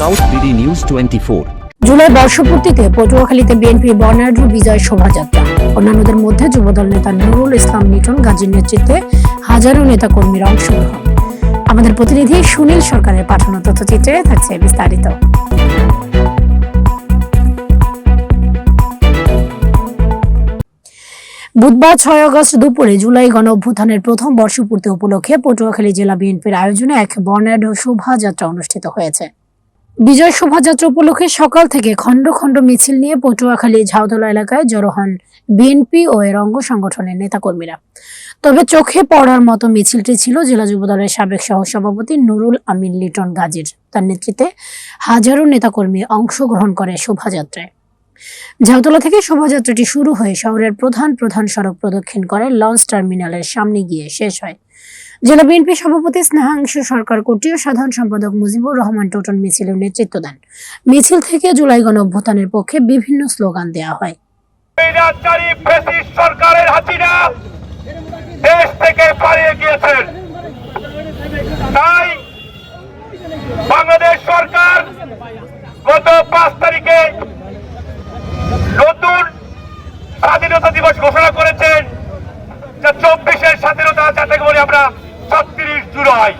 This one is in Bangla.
South BD news twenty four July বর্ষপূর্তিতে পটুয়াখালীতে বিএনপির বর্ণাঢ্য বিজয় শোভাযাত্রা। অন্যান্যদের মধ্যে যুবদল নেতা নুরুল ইসলাম লিটন গাজীর নেতৃত্বে হাজারো নেতাকর্মীর অংশগ্রহণ। আমাদের প্রতিনিধি সুনীল সরকারের পাঠানো তথ্যচিত্রে থাকছে বিস্তারিত। বুধবার ছয় আগস্ট দুপুরে জুলাই গণ অভ্যুত্থানের প্রথম বর্ষপূর্তি উপলক্ষে পটুয়াখালী জেলা বিএনপির আয়োজনে এক বর্ণাঢ্য শোভাযাত্রা অনুষ্ঠিত হয়েছে। বিজয় শোভাযাত্রা উপলক্ষে সকাল থেকে খণ্ড খণ্ড মিছিল নিয়ে পটুয়াখালী ঝাউতলা এলাকায় জড়ো হন বিএনপি ও এর অঙ্গ সংগঠনের নেতাকর্মীরা। তবে চোখে পড়ার মতো মিছিলটি ছিল জেলা যুবদলের সাবেক সহসভাপতি নুরুল আমিন লিটন গাজীর। তার নেতৃত্বে হাজারো নেতাকর্মী অংশগ্রহণ করে শোভাযাত্রায়। ঝাউতলা থেকে শোভাযাত্রাটি শুরু হয়ে শহরের প্রধান প্রধান সড়ক প্রদক্ষিণ করে লঞ্চ টার্মিনালের সামনে গিয়ে শেষ হয়। জেলা বিএনপি সভাপতি স্নেহাংশু সরকার কর্তৃক সাধারণ সম্পাদক মুজিবুর রহমান টোটন মিছিলের নেতৃত্ব দেন। মিছিল থেকে জুলাই গণ অভ্যুত্থানের পক্ষে বিভিন্ন স্লোগান দেওয়া হয়। সরকারের দেশ থেকে পালিয়ে গিয়েছেন। তাই বাংলাদেশ সরকার গত পাঁচ তারিখে স্বাধীনতা দিবস ঘোষণা করেছেন যা চব্বিশের স্বাধীনতা যাতে করে আমরা ছত্রিশ জুলাই